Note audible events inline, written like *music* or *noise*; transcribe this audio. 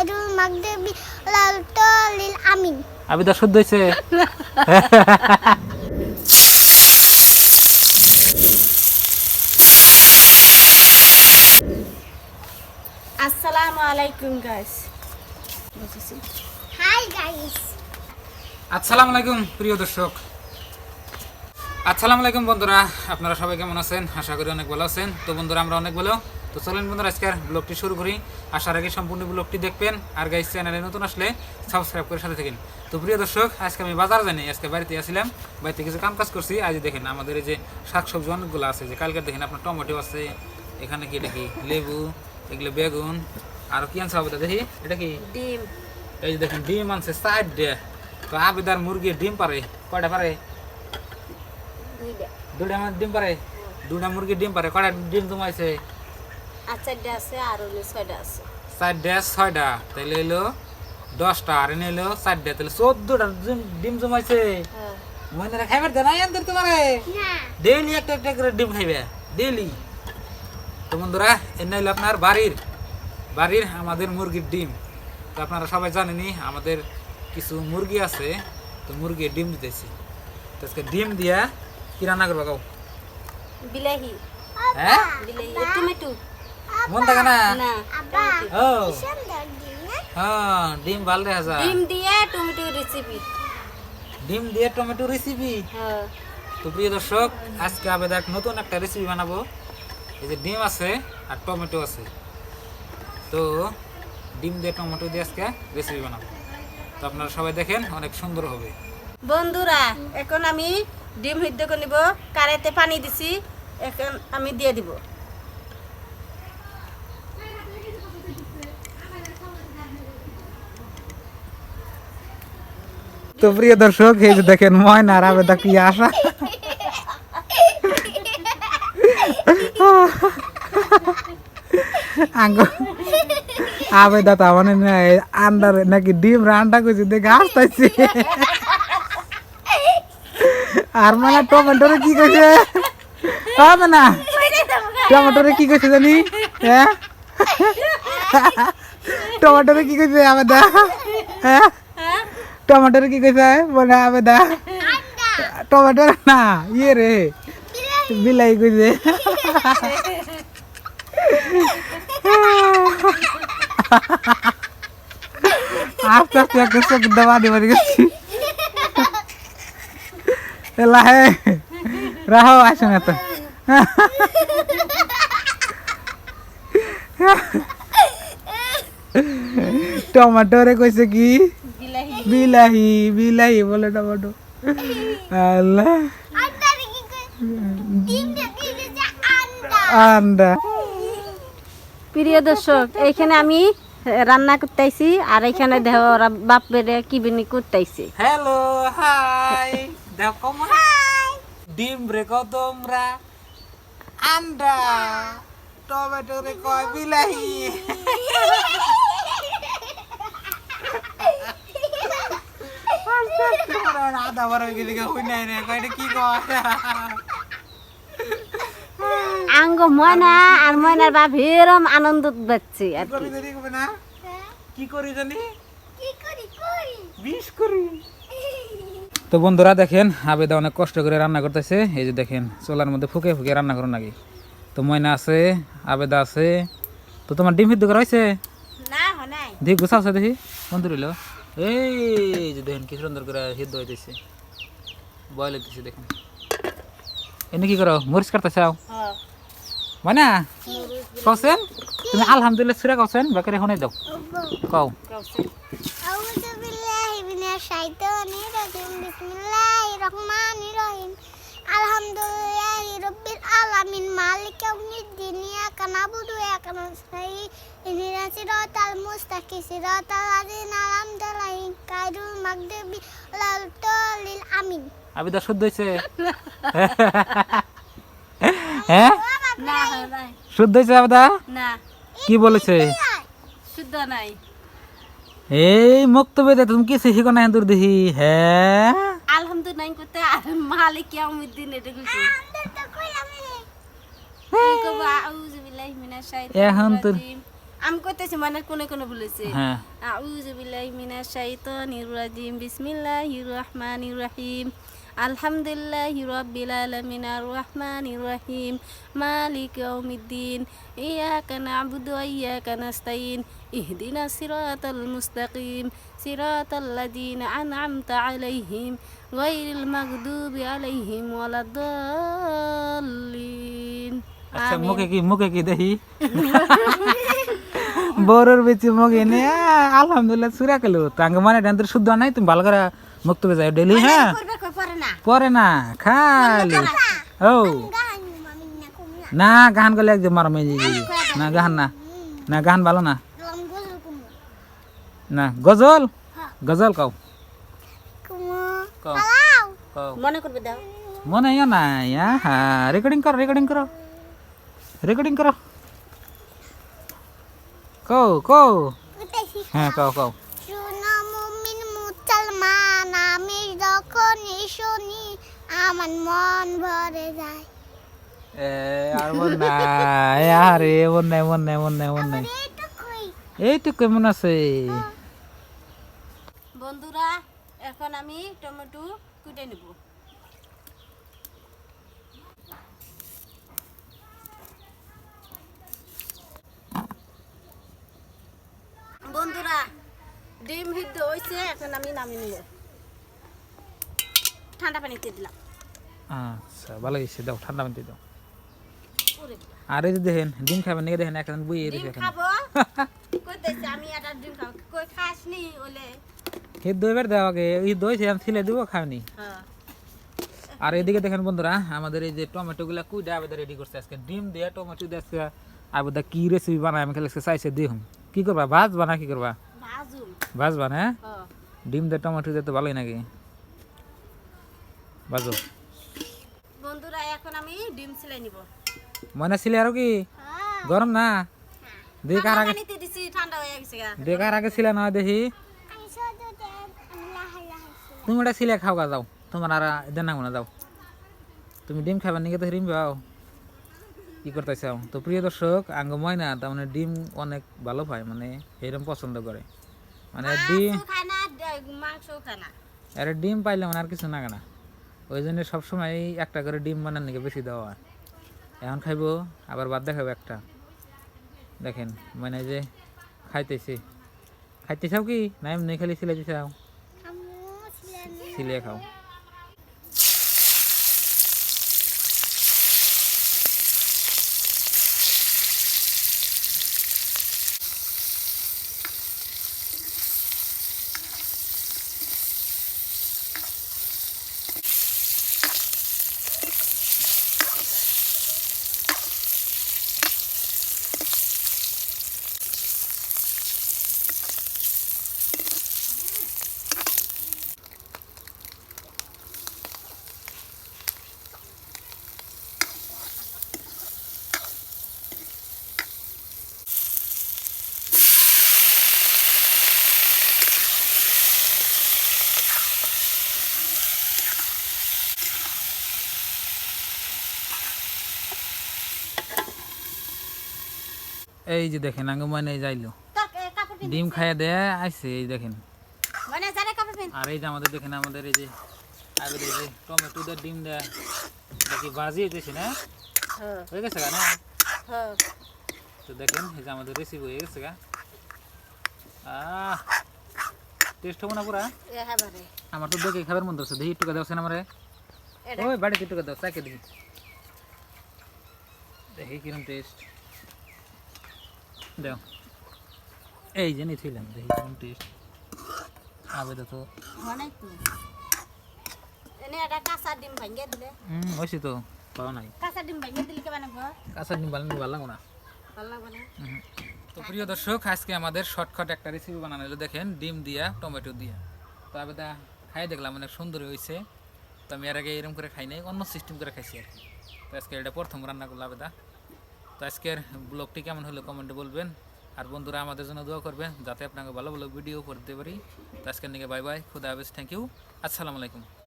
কাইরুল মাগদেবি লালতলিল আমিন। আবিদা শুদ্ধ হয়েছে। আসসালামু আলাইকুম গাইস হাই গাইস আসসালামু আলাইকুম প্রিয় দর্শক। আসসালামু আলাইকুম বন্ধুরা। আপনারা সবাই কেমন আছেন? আশা করি অনেক ভালো আছেন। তো বন্ধুরা আমরা অনেক ভালো। তো চলেন বন্ধুরা আজকের ব্লগটি শুরু করি। আসার আগে সম্পূর্ণ ব্লগটি দেখবেন। আর গাইস চ্যানেলে নতুন আসলে সাবস্ক্রাইব করে সাথে থাকেন। তো প্রিয় দর্শক আজকে আমি বাজার জানি আজকে বাড়িতে আসছিলাম বাড়িতে কিছু কাম কাজ করছি। আজ দেখেন আমাদের এই যে শাকসবজি অনেকগুলো আছে। যে কালকে দেখেন আপনার টমেটো আছে এখানে কি দেখি লেবু এগুলো বেগুন আর কি আনছে হবে দেখি? এটা কি? ডিম। এই যে দেখেন ডিম আনছে সাইড দিয়ে। তো আবেদার মুরগি ডিম পারে। কয়টা পারে? দুটা ডিম পারে? দুটা মুরগি ডিম পারে। কয়টা ডিম জমাইছে আর চারটা আছে আর হলো ছয়টা আছে। চারটে ছয়টা। তাহলে এলো দশটা আর এনে এলো চারটে। তাহলে চোদ্দটা ডিম- ডিম জমাইছে। হ্যাঁ। মহিলারা তোমারে? ডেইলি একটা একটা করে ডিম খাইবে ডেইলি। তো বন্ধুরা এনে হলো আপনার বাড়ির বাড়ির আমাদের মুরগির ডিম। তো আপনারা সবাই জানেনই আমাদের কিছু মুরগি আছে তো মুরগি ডিম দিতেছি। তো আজকে ডিম দিয়া কি রান্না করব গাও বিলাহি। হ্যাঁ? বিলাহি টমেটো। মন থাকে না ও হ্যাঁ ডিম ভালো যায় ডিম দিয়ে টমেটো রেসিপি ডিম দিয়ে টমেটো রেসিপি হ্যাঁ তো প্রিয় দর্শক আজকে আবেদ নতুন একটা রেসিপি বানাবো এই যে ডিম আছে আর টমেটো আছে তো ডিম দিয়ে টমেটো দিয়ে আজকে রেসিপি বানাবো তো আপনারা সবাই দেখেন অনেক সুন্দর হবে বন্ধুরা এখন আমি ডিম সিদ্ধ করে নিব কারেতে পানি দিছি এখন আমি দিয়ে দিব তো প্রিয় দর্শক, এই যে দেখেন ময়না আর আবেদা কি আঙ্গ আবেদা তা মানে আন্ডার নাকি ডিম রান্না করছে, দেখে আসতেছি আর মানে টমেটোরে কি কইছে? হবে না টমেটোরে কি কইছে জানি? হ্যাঁ? টমেটোরে কি কইছে আবেদা? হ্যাঁ? হ্যাঁ টমেটোর কি কইছে বলে আবেদা টমেটোর না ইয়ে রে বিলাই কইছে আস্তে আস্তে একটা চোখ দেওয়া দিয়ে বাড়ি গেছি লাহে রাহো আসো না তো টমেটোরে কইছে কি বিলাহি বিলাহি বলে টমেটো আল্লাহ। আন্ডা কি কই ডিম দেখি যে আন্ডা আন্ডা প্রিয় দর্শক এইখানে আমি রান্না করতেছি আর এখানে দেহ ওরা বাপ বেড়ে কি বিনি করতেছি। হ্যালো হাই দেখো মা। ডিম রে কো তোমরা। আন্ডা টমেটো রে কয় বিলাহি। *laughs* আধা বার হয়ে গেলি হই নাই। রে কয়টা কি কয়? আঙ্গ ময়না আর ময়নার বাপ এরম আনন্দ পাচ্ছি আর কি করি জানি না? কি করি জানি? কি করি করি বিষ করি। তো বন্ধুরা দেখেন আবেদা অনেক কষ্ট করে রান্না করতেছে। এই যে দেখেন চোলার মধ্যে ফুকে ফুকে রান্না করুন নাকি? তো ময়না আছে আবেদা আছে। তো তোমার ডিম সিদ্ধ করা হয়েছে? দেখি গুছাওছে দেখি। বন্ধু রইল এই যে দেখেন কি সুন্দর করে সিদ্ধ হইতেছে। বয়ল হইতেছে দেখেন। এনে কি করো? মরিচ কাটতে চাও? ময়না কছেন তুমি আলহামদুলিল্লাহ সুরা কছেন বাকি এখন দাও। কও। আউযু বিল্লাহি মিনাশ শাইতানির রাজিম। বিসমিল্লাহির রহমানির রহিম। আলহামদুলিল্লাহি রাব্বিল আলামিন মালিক ইয়াউমিদ্দিন ইয়াকা নাবুদু ওয়া ইয়াকা নাস্তাইন ইহদিনাস সিরাতাল মুস্তাকিম সিরাতাল লাযিনা আনআমতা আলাইহিম গায়রুল মাগদুবি আলাইহিম আমিন আবিদা শুদ্ধ হয়েছে *laughs* *laughs* হ্যাঁ? না শুদ্ধ হয়েছে আবিদা? না। কি বলেছে? শুদ্ধ নাই। এই মুক্তবেদে তুমি কি শিখো না দূর দেখি হ্যাঁ? আলহামদুলিল্লাহ করতে আর মালিক ইয়াউমিদ্দিন এটা কইছে এখন তোর আমি করতেছি মানে কোনে কোনে বলেছে? হ্যাঁ। আউযু বিল্লাহি মিনাশ শাইতানির রাজিম বিসমিল্লাহির রহমানির রহিম। আলহামদুলিল্লাহি রাব্বিল আলামিন আর রহমানির রহিম মালিক ইয়াউমিদ্দিন ইয়াকা না'বুদু ওয়া ইয়াকা নাস্তাইন ইহদিনাস সিরাতাল মুস্তাকিম সিরাতাল লাযিনা আন'আমতা আলাইহিম গায়রিল মাগদুবি আলাইহিম ওয়ালাদ-দাল্লিন আচ্ছা মুখে কি মুখে কি দেখি বড়র বেচি মুখে নে আলহামদুলিল্লাহ সুরা কেলো তাঙ্গ মানে ডান্তের শুদ্ধ নাই তুমি ভালো করে মুক্ত বেজায় ডেলি হ্যাঁ? পারে না। না খালি। ও। না না গান গলে একদম মারো মেজি না গান না। না গান ভালো না। লম গজল না গজল? গজল কও। মনে করবে দাও। মনে হয় না হ্যাঁ রেকর্ডিং করো রেকর্ডিং করো। রেকর্ডিং করো। কও কও। হ্যাঁ কও কও। শুনো মুমিন মুসলমান আমি যখনই শুনি আমার মন ভরে যায়। এ আর মন নাই আরে মন নাই মন নাই মন নাই মন নাই। এইটুকু কেমন আছে। বন্ধুরা এখন আমি টমেটো কুটে নেব বন্ধুরা ডিম সিদ্ধ হয়েছে এখন আমি নামিয়ে নিব। ঠান্ডা পানিতে দিলাম। আচ্ছা ভালো গেছে দাও ঠান্ডা পানি দাও আর এই যে দেখেন ডিম খাবেন নাকি দেখেন এখন বইয়ে দেখেন খাব? *laughs* কইতেছি আমি একটা ডিম খাব কই খাসনি ওলে হে দইবার দেওয়া আগে এই দই সে আমি ছিলে দিব খাওনি আর এদিকে দেখেন বন্ধুরা আমাদের এই যে টমেটো গুলা কুইডা আবেদা রেডি করছে। আজকে ডিম দিয়ে টমেটো দিয়ে আজকে আবেদা কি রেসিপি বানায় আমি খালি আজকে চাইছে দেখুন। কি করবা? ভাজ বানা কি করবা? ভাজুম। ভাজ বানা হ্যাঁ হ্যাঁ ডিম দিয়ে টমেটো দিয়ে তো ভালোই নাকি? বাজো বন্ধুরা এখন আমি ডিম সিলাই নিব। ময়না ছিলে আরও কি? গরম না? দেখার আগে ঠান্ডা হয়ে গেছে দেখার আগে ছিলে না দেখি। তুমি ওটা ছিলে খাও গা যাও। তোমার আর দেন না যাও। তুমি ডিম খাবার নাকি তো ডিম পাও কি করতে তো প্রিয় দর্শক আঙ্গ ময়না তার মানে ডিম অনেক ভালো পায় মানে এরকম পছন্দ করে। মানে ডিম আর ডিম পাইলে মানে আর কিছু না কেনা। ওই জন্য সবসময় একটা করে ডিম বানার নাকি বেশি দেওয়া হয়। এখন খাইবো আবার বাদ দেখাবো একটা। দেখেন মানে যে খাইতেছি। খাইতে চাও কি? না এমনি খালি সিলাইতে চাও? সিলে সিলিয়ে খাও। এই যে দেখেন আঙ্গ ময়না যাইলো। ডিম খাইয়ে দেয় আইসে এই দেখেন। মানে আর এই যে আমাদের দেখেন আমাদের এই যে আগের এই যে টমেটো দিয়ে ডিম দেয় দেখি বাজি হইতেছে না? হ্যাঁ। হয়ে গেছে গা না? হ্যাঁ। তো দেখেন এই যে আমাদের রেসিপি হয়ে গেছে গা। আহ টেস্ট হব না পুরা? আমার তো দেখে খাবার মন ধরছে দেখি একটু দেওয়া আমারে। ওই বাড়িতে একটু দাও চাকে দেখি। দেখি কিরম টেস্ট দাও। এই যে নিয়েছিলাম দেখি কিরম টেস্ট আবেদা তো অনেক এনে একটা কাঁচা ডিম ভাঙিয়ে দিলে। হুম হয়েছে তো পাওয়া নাই। কাঁচা ডিম ভাঙিয়ে দিলে কেমন হবে কাঁচা ডিম ভালো ভালো লাগো না? ভালো লাগবে না। তো প্রিয় দর্শক আজকে আমাদের শর্টকাট একটা রেসিপি বানানো হলো দেখেন ডিম দিয়া টমেটো দিয়া। তো আবেদা খাই দেখলাম অনেক সুন্দর হয়েছে তো আমি এর আগে এরকম করে খাই নাই অন্য সিস্টেম করে খাইছি আর কি। তো আজকে এটা প্রথম রান্না করল আবেদা তো আজকের ব্লগটি কেমন হলো কমেন্টে বলবেন। আর বন্ধুরা, আমাদের জন্য দোয়া করবেন যাতে আপনাকে ভালো ভালো ভিডিও করতে পারি। তো আজকের নিকে বাই বাই খুদা হাফেজ থ্যাংক ইউ আসসালামু আলাইকুম।